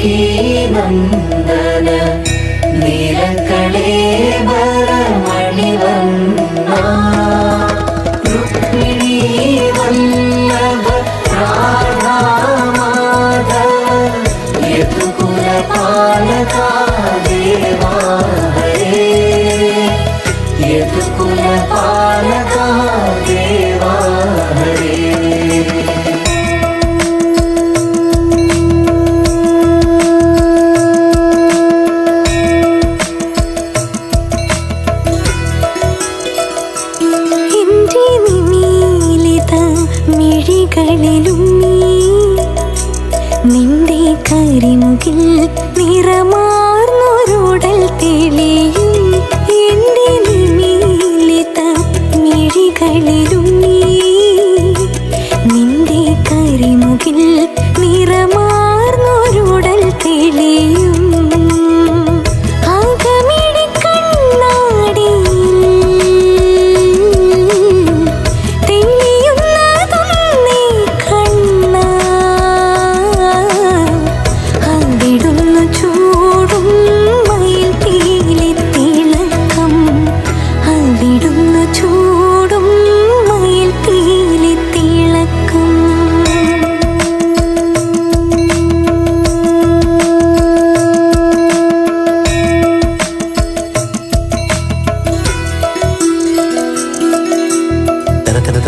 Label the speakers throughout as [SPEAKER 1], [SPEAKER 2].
[SPEAKER 1] ദേവകീ നന്ദന നീലക്കളേ മണിവന്ന രുക്മിണീ വല്ലഭ രാധാമാധവ. യദുകുലപാലകാ ദേവാ ഹരേ യദുകുലപാലകാ ദേവാ
[SPEAKER 2] നിന്റെ കരിമുകിൽ നിറമാർന്നൊരുടൽ തെളിയും. എന്റെ നിന്റെ കരിമുകിൽ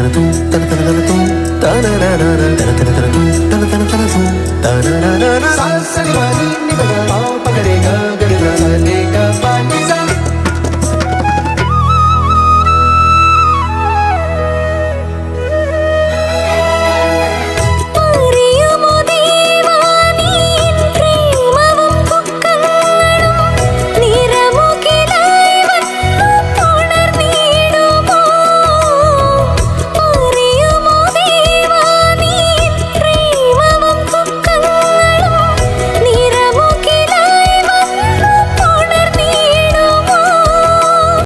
[SPEAKER 2] తనతనతూ తన తనతనతూ తన
[SPEAKER 3] తనతనతూ తన తనతనతూ తన తన